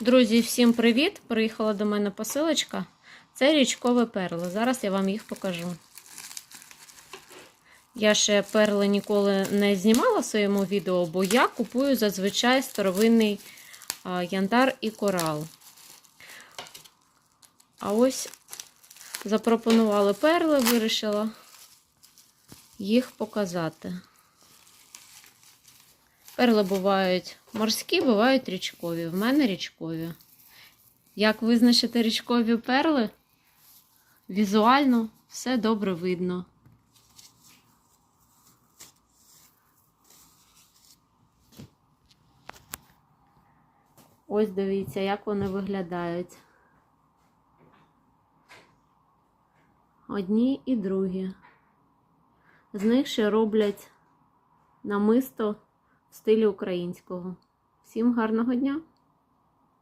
Друзі, всім привіт! Приїхала до мене посилочка. Це річкове перло. Зараз я вам їх покажу. Я ще перли ніколи не знімала в своєму відео, бо я купую зазвичай старовинний а, янтар і корал. А ось запропонували перли, вирішила їх показати. Перли бувають морські, бувають річкові. В мене річкові. Як визначити річкові перли? Візуально все добре видно. Ось дивіться, як вони виглядають. Одні і другі. З них ще роблять намисто стилі українського. Всім гарного дня!